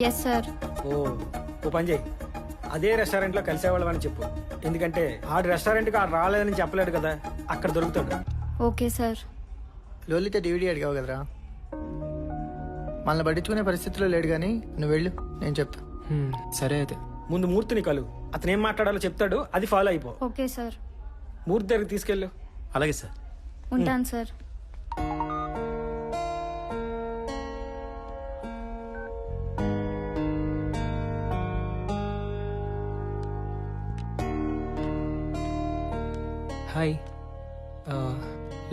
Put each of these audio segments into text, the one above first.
Yes sir ఓ ఓ పని చేయి. అదే రెస్టారెంట్లో కలిసేవాళ్ళమని చెప్పు. ఎందుకంటే ఆడు రెస్టారెంట్కి ఆడు రాలేదని చెప్పలేడు కదా అక్కడ దొరుకుతాడు ఓకే సార్ లోలిత డివిడి అడిగావు కదరా? మనల్ని పట్టించుకునే పరిస్థితిలో లేడు కానీ నువ్వు వెళ్ళు నేను చెప్తా. హ్మ్, సరే అయితే. ముందు మూర్తిని కలు. అతను ఏం మాట్లాడాలో చెప్తాడు అది ఫాలో అయిపో. ఓకే సార్ మూర్తి దగ్గరికి తీసుకెళ్ళు. అలాగే సార్ ఉంటాను సార్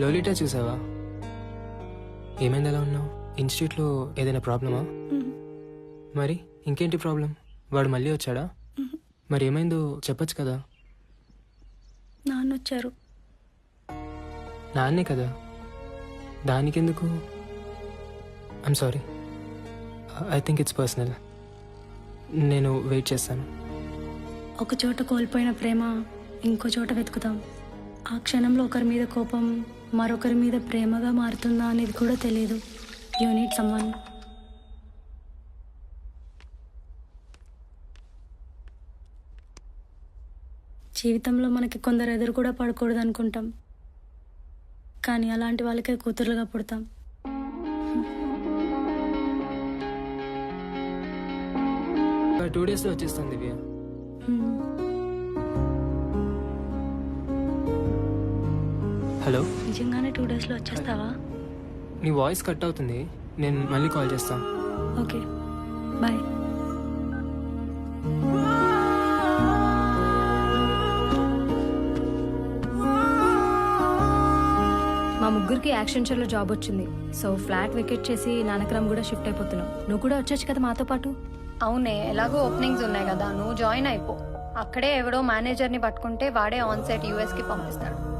లోలిటా చూసావా? ఏమైంది ఎలా ఉన్నావు? ఇన్స్టిట్యూట్లో ఏదైనా ప్రాబ్లమా? మరి ఇంకేంటి ప్రాబ్లం? వాడు మళ్ళీ వచ్చాడా? మరి ఏమైందో చెప్పొచ్చు కదా. నాన్న వచ్చారు నాన్నే కదా? దానికెందుకు? I'm sorry I think it's personal నేను వెయిట్ చేస్తాను. ఒక చోట కోల్పోయిన ప్రేమ ఇంకో చోట వెతుకుతాం. ఆ క్షణంలో ఒకరి మీద కోపం మరొకరి మీద ప్రేమగా మారుతుందా అనేది కూడా తెలియదు యూనిట్ సమ్వన్ జీవితంలో మనకి కొందరు ఎదురు కూడా పడకూడదు అనుకుంటాం. కానీ అలాంటి వాళ్ళకే కూతురుగా పుడతాం. టూ డేస్లో వచ్చేస్తాను దివ్య. హలో. నిజంగానే టూ డేస్లో వచ్చేస్తావా? నీ వాయిస్ కట్ అవుతుంది. నేను మళ్ళీ కాల్ చేస్తాను ఓకే. బాయ్. మా ముగ్గురికి యాక్షన్ షోలో జాబ్ వచ్చింది. సో ఫ్లాట్ వెకెట్ చేసి నానక్రమ్ కూడా షిఫ్ట్ అయిపోతున్నాం. నువ్వు కూడా వచ్చొచ్చు కదా మాతో పాటు? అవునే ఎలాగో ఓపెనింగ్స్ ఉన్నాయి కదా. నువ్వు జాయిన్ అయిపో. అక్కడే ఎవడో మేనేజర్ని పట్టుకుంటే వాడే ఆన్ సైట్ యూఎస్కి పంపిస్తాడు.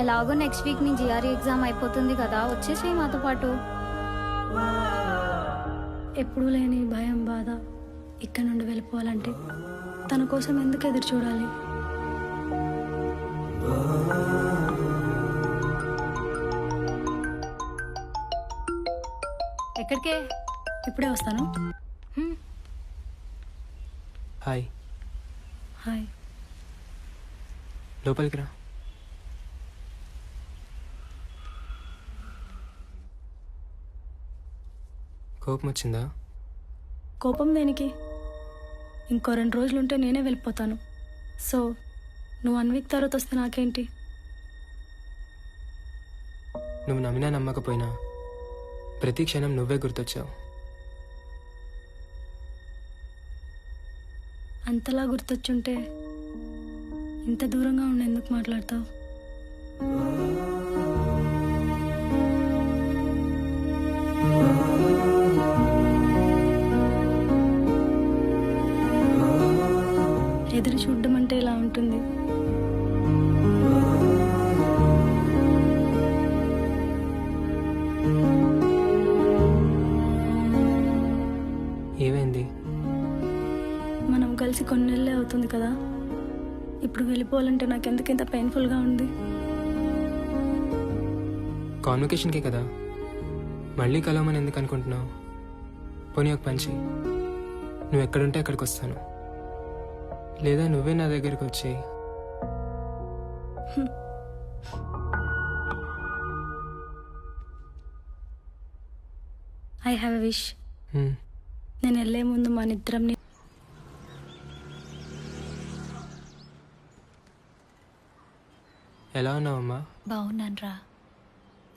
ఎలాగో నెక్స్ట్ వీక్ నీ జిఆర్ఈ ఎగ్జామ్ అయిపోతుంది కదా వచ్చేసేయి మాతో పాటు. ఎప్పుడూ లేని భయం బాధ ఇక్కడ నుండి వెళ్ళిపోవాలంటే తన కోసం ఎందుకు ఎదురు చూడాలి? ఎక్కడికే? ఇప్పుడే వస్తాను. హాయ్. హాయ్. లోపలికి రా. కోపం వచ్చిందా కోపం దేనికి? ఇంకో రెండు రోజులు ఉంటే నేనే వెళ్ళిపోతాను. సో నువ్వు వన్ వీక్ తర్వాత వస్తే నాకేంటి? నువ్వు నమ్మినా నమ్మకపోయినా ప్రతి క్షణం నువ్వే గుర్తొచ్చావు. అంతలా గుర్తొచ్చుంటే ఇంత దూరంగా ఉండి ఎందుకు మాట్లాడతావు? ఎదురు చూడడం అంటే ఇలా ఉంటుంది. ఏమైంది? మనం కలిసి కొన్ని నెలలే అవుతుంది కదా. ఇప్పుడు వెళ్ళిపోవాలంటే నాకు ఎందుకు ఇంత పెయిన్ఫుల్గా ఉంది? కాన్వకేషన్కే కదా. మళ్ళీ కలవమని ఎందుకు అనుకుంటున్నావు? పోనీ ఒక పంచి నువ్వు ఎక్కడుంటే అక్కడికి వస్తాను. లేదా నువ్వే నా దగ్గరికి వచ్చి ఐ హ్యావ్ ఎ విష్ నేను వెళ్ళే ముందు మన ఇద్దరం ఎలా ఉన్నావమ్మా? బాగున్నాన్రా.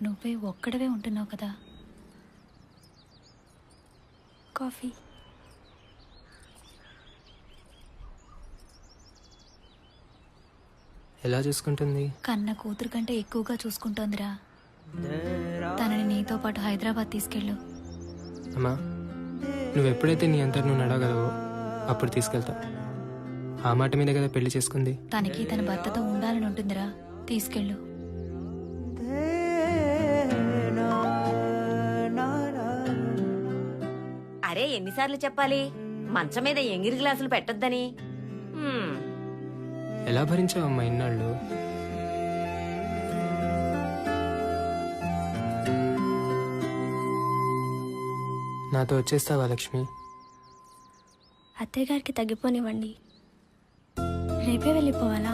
నువ్వే ఒక్కడవే ఉంటున్నావు కదా. కాఫీ. ఎలా చూసుకుంటుంది? కన్న కూతురు కంటే ఎక్కువగా చూసుకుంటోందిరా. తనని నీతో పాటు హైదరాబాద్ తీసుకెళ్ళు. అమ్మా నువ్వు ఎప్పుడైతే నీ అంతటి నువ్వు నడగలవో అప్పుడు తీసుకెళ్తా. ఆ మాట మీద కదా పెళ్ళి చేసుకుంది. తనకి తన భర్తతో ఉండాలని ఉంటుందిరా. తీసుకెళ్ళు. అరే ఎన్నిసార్లు చెప్పాలి? మంచం మీద ఎంగిరి గ్లాసులు పెట్టొద్దని. హ్మ్, ఎలా భరించావమ్మా ఇన్నాళ్ళు? నాతో వచ్చేస్తావా లక్ష్మి? అత్తయ్య గారికి తగ్గిపోనివ్వండి. రేపే వెళ్ళిపోవాలా?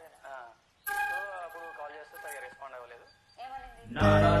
సరే తినమ్మా.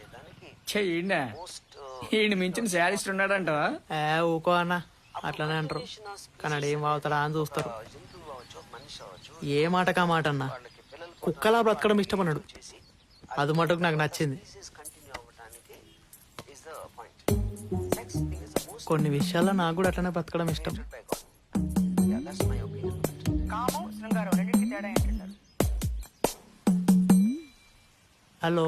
చెయ్యండి ఈయన మించిన శారీస్ట్ ఉన్నాడంట ఏ ఊకో అన్న. అట్లనే అంటారు. కానీ ఏం అవుతాడా అని చూస్తారు. ఏ మాటకా మాట అన్న? కుక్కలా బ్రతకడం ఇష్టపన్నాడు అది మటుకు నాకు నచ్చింది. కొన్ని విషయాల్లో నాకు కూడా అట్లనే బ్రతకడం ఇష్టం. హలో.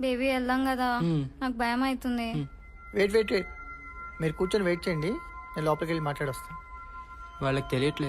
బేబీ వెళ్దాం కదా. నాకు భయం అవుతుంది. Wait wait wait. మీరు కూర్చొని వెయిట్ చేయండి. నేను లోపలికి వెళ్ళి మాట్లాడొస్తాను వాళ్ళకి తెలియట్లేదు.